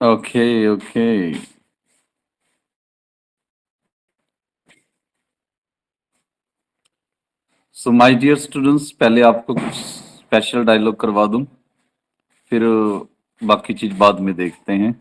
Okay okay so my dear students पहले आपको कुछ स्पेशल डायलॉग करवा दूँ, फिर बाकी चीज़ बाद में देखते हैं।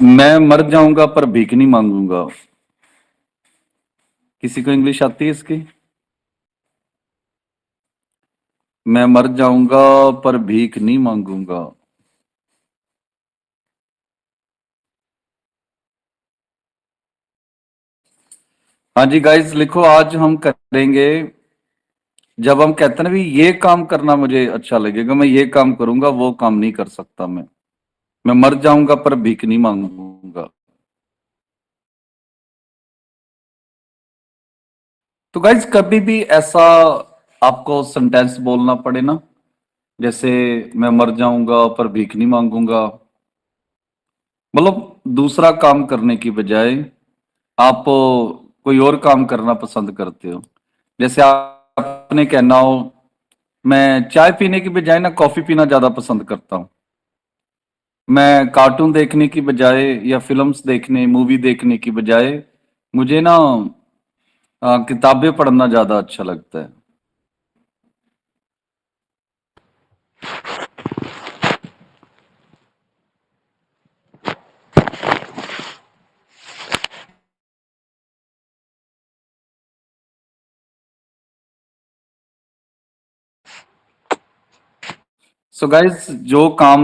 मैं मर जाऊँगा, पर भीख नहीं मांगूँगा। किसी को इंग्लिश आती है इसकी? मैं मर जाऊँगा, पर भीख नहीं मांगूँगा। हाँ जी गाइस लिखो, आज हम करेंगे, जब हम कहते हैं ना भी, ये काम करना मुझे अच्छा लगेगा, मैं ये काम करूँगा, वो काम नहीं कर सकता मैं। मैं मर जाऊँगा पर भीख नहीं मांगूँगा। तो गाइज़ कभी भी ऐसा आपको सेंटेंस बोलना पड़े ना, जैसे मैं मर जाऊँगा पर भीख नहीं मांगूँगा। मतलब दूसरा काम करने की बजाय आप कोई और काम करना पसंद करते हो। जैसे आपने कहना हो, मैं चाय पीने की बजाय ना कॉफ़ी पीना ज़्यादा पसंद करता हूँ। मैं कार्टून देखने की बजाय या फिल्म्स देखने, मूवी देखने की बजाय, मुझे ना किताबें पढ़ना ज़्यादा अच्छा लगता है। सो गाइस जो काम